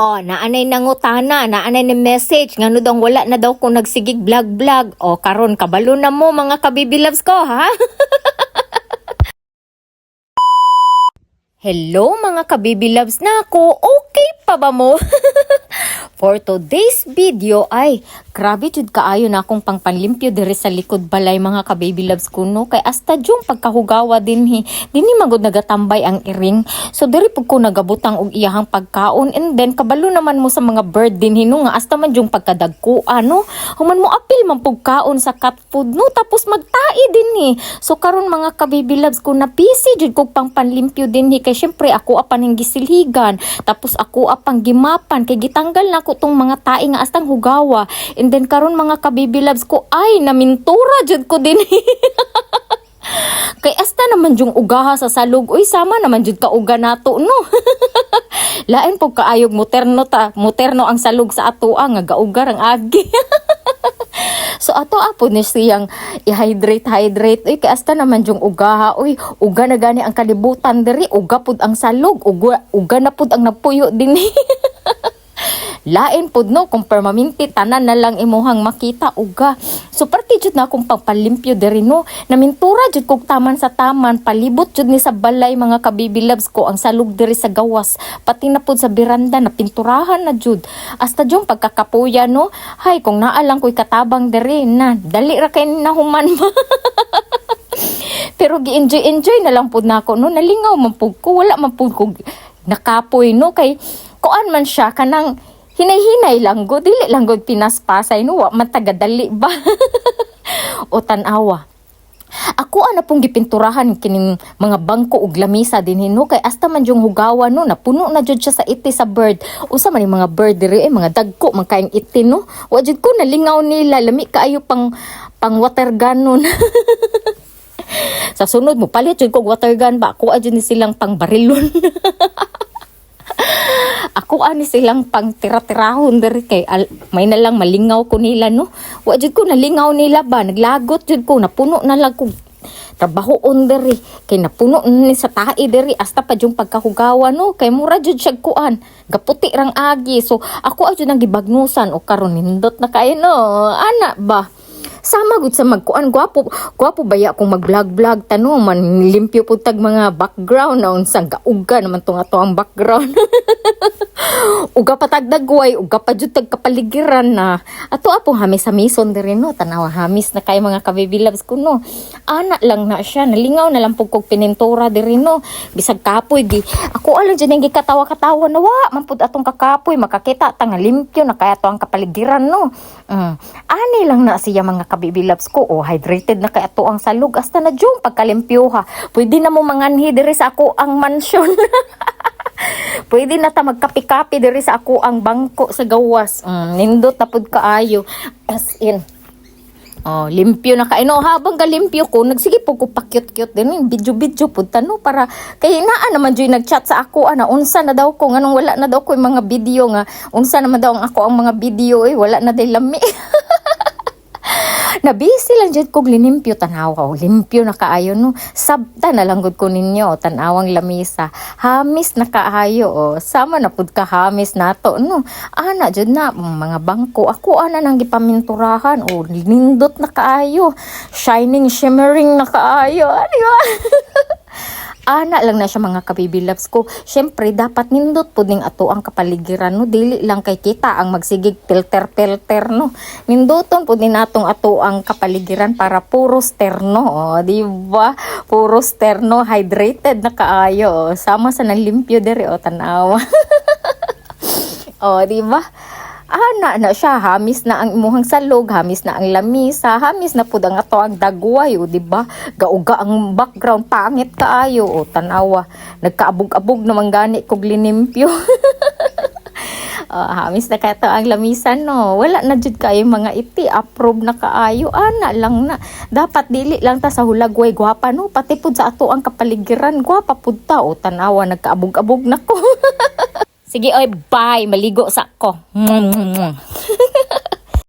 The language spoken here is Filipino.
Oh, naanay nangutana, naanay ni message, ngano daw wala na daw kung nagsigig vlog-vlog. O, karon kabalo na mo mga kabibilabs ko, ha? Hello mga kabibilabs na ako, okay pa ba mo? For today's video ay grabe jud kaayo na akong pangpanlimpyo diri sa likod balay mga kababy loves ko no? Kay hasta jung pagkahugawa din hi dinhi magud nagatambay ang iring so diri pud ko nagabutang og iyahang pagkaon. And then kabalo naman mo sa mga bird din hino nga hasta man jung pagkadagko ano human mo apil man pug kaon sa cat food no? Tapos magtai din ni so karon mga kababy loves ko na busy jud kog pangpanlimpyo din hi kay syempre ako apan ang gisilhigan. Tapos ako apang gimapan. Kay gitanggal na ko tong mga tae nga astang hugawa and then karon mga kababy loves ko ay namintura jud ko din Kay asta naman yung ugaha sa salog. Uy, sama naman jud ka uga nato, no? Lain po kaayog muterno ta. Muterno ang salog sa atoa nga gaugar ang agi. so ato apo ni siyang i-hydrate hydrate. Uy, kay asta naman yung ugaha. Uy, uga na gani ang kalibutan diri. Uga pud ang salog. Uga, uga na pud ang nagpuyo din. Lain pud no? Kung permanente tanan na lang imuhang makita. Uga so parte jud na akong pagpalimpyo diri no? Namintura jud kog taman sa taman. Palibot jud ni sa balay mga kabibi loves ko. Ang salug diri sa gawas. Pati na pud sa beranda na pinturahan na jud. Hasta jung pagkakapuya no? Hay kung naa lang ko'y katabang diri na dali ra kay nahuman mo. Pero gi-enjoy enjoy na lang pud nako no? Nalingaw man pud ko wala man pud ko nakapoy no? Kay kuan man siya kanang hinay-hinay lang go dili lang go pinaspasay no wa man tagadali ba? O tanawa. Ako ana pong gipinturahan kining mga bangko ug lamisa din hino kay hasta man yung hugawa no? Napuno na jud siya sa iti sa bird. Usa man yung mga bird diri eh, mga dagko man kaing iti no? Wa jud ko nalingaw nila lami kaayo pang pang water gun nun sa sunod mo palit jud kog water gun ba? Ako jud ni silang pang barilon ako ani silang pang tira-tirahon diri kay al, may na lang malingaw ko nila no? Wa jud ko nalingaw nila ba? Naglagot jud ko napuno na lang ko trabaho on diri. Kay napuno na ni sa tae diri hasta pa yung pagkahugawa no? Kay mura jud siya kuan. Gaputi rang agi. So ako ajud nang gibagnusan. O karon nindot na kayo no? Ana ba sama gud sa magkuan gwapo gwapo baya kung mag-vlog-vlog? Tano man limpyo pud tag mga background na unsang gauga naman tong ato ang background. Uga pa tag dagway uga pa jud tag kapaligiran na. Ato apo hamis hamison diri no? Tanawa hamis na kay mga kababy loves ko no? Ana lang na siya nalingaw na lang pug kog pinintura diri no? Bisag kapoy di ako alang jud ang gikatawa-katawa na wa man pud atong kakapoy makakita tang limpyo na kaya to ang kapaligiran no? Mm. ani lang na siya mga kababy loves ko o hydrated na kay ato ang salug hasta na jung pagkalimpyo ha pwede na mo manganhi diri sa ako ang mansion Pwede na ta magkapi-kapi diri sa ako ang bangko sa gawas. Mm, nindot na pud kaayo. As in. Oh, limpyo na kay no habang galimpyo ko nagsige po ko pakyut-kyut din video-video pud tano para kay naa naman joy nagchat sa ako ana unsa na daw ko nganong wala na daw ko yung mga video nga unsa naman daw ang ako ang mga video eh wala na day lami na busy lang jud kog linimpyo tanawa limpyo na kaayo no? Sabta na lang gud ko ninyo tanawang lamisa. Hamis na kaayo o sama na pud ka hamis nato no? Ana jud na mga bangko. Ako ana nang gipaminturahan o nindot na kaayo. Shining shimmering na kaayo. Ano? ana lang na siya mga kababy loves ko. Syempre, dapat nindot po ning ato ang kapaligiran, no? Dili lang kay kita ang magsigig filter-filter, no? Nindoton po din atong ato ang kapaligiran para puro sterno, oh, di ba? Puro sterno, hydrated na kaayo. Oh. Sama sa nalimpyo o, oh, tanawa. oh, di ba? Ana na siya. Hamis na ang imuhang salog hamis na ang lamisa hamis na pud ang ato ang dagway o di ba? Gauga ang background pangit kaayo o tanawa. Nagkaabog-abog naman gani kog linimpyo. Ah, hamis na kato ang lamisan no? Wala na jud kayo mga iti. Approve na kaayo ana lang na. Dapat dili lang ta sa hulagway. Gwapa no? Pati pud sa ato ang kapaligiran. Gwapa pud ta o tanawa. Nagkaabog-abog na ko Sige, oy, bye. Maligo sa ko.